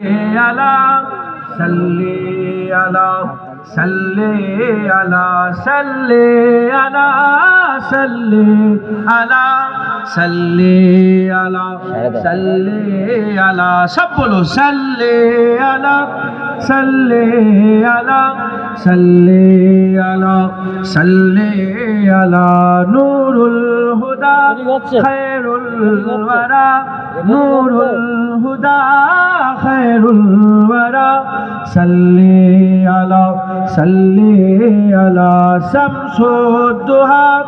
আলা, সাল্লি আলা সাল্লি আলা সাল্লি আলা সাল্লি আলা সাল্লি আলা সাল্লি আলা। সব বলো, সাল্লি আলা সাল্লি আলা صلي على صلي على نور الهدى خير الورى نور الهدى خير الورى صلي على صلي على شمس الضحى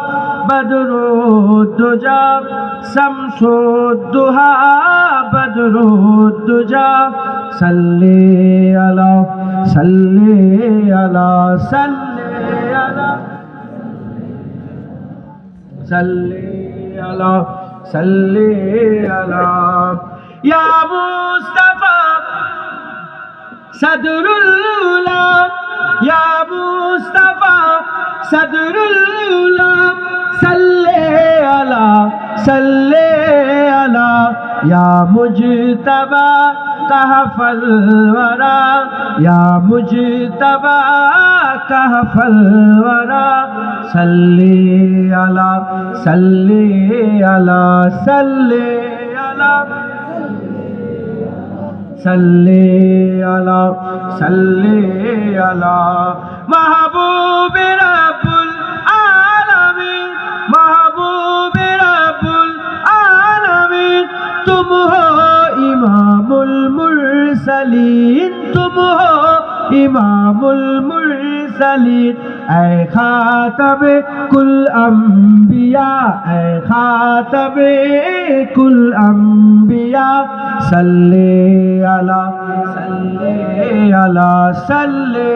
بدر الدجى شمس الضحى بدر الدجى صلي على সাল্লি আলা সাল্লি আলা। সাল্লি আলা সাল্লি আলা। ইয়া মুস্তাফা, সাদরুল উলা। ইয়া মুস্তাফা, সাদরুল আলা, সাল্লি كهف الورى يا مجتبى كهف الورى صلي على صلي على صلي على صلي على صلي على محبوب رب ইমামুল মুরসালিন আয় খাতাবে কুল আম্বিয়া আয় খাতাবে কুল আম্বিয়া, সাল্লে আলা সাল্লে আলা সাল্লে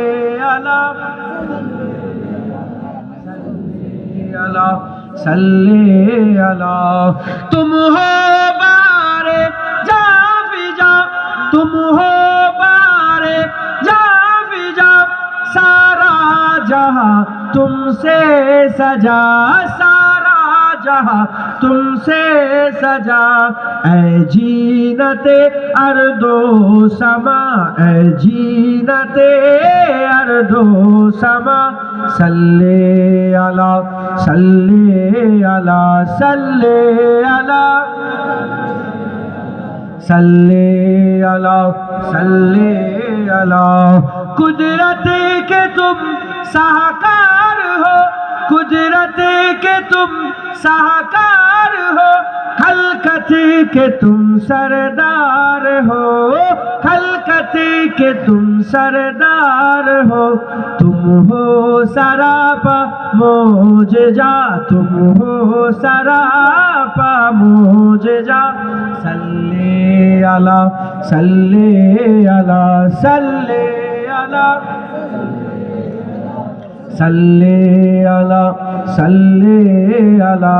আলা সাল্লে আলা তুম হো বারে যা তুম হো जहां तुमसे सजा सारा जहां तुमसे सजा ऐ जीनते अर्दो समा ऐ जीनते अर्दो समा सल्ले अला सल्ले अला सल्ले अला सल्ले अला सल्ले अला कुदरत के तुम साहकार हो। कुदरत के तुम साहकार हो। खलकत के तुम सरदार हो। खलकत के तुम सरदार हो। तुम हो सरापा मोज जा। तुम हो सरापा मोज जा। सल्ले अला सल्ले अला, सल्ले على صلي على صلي على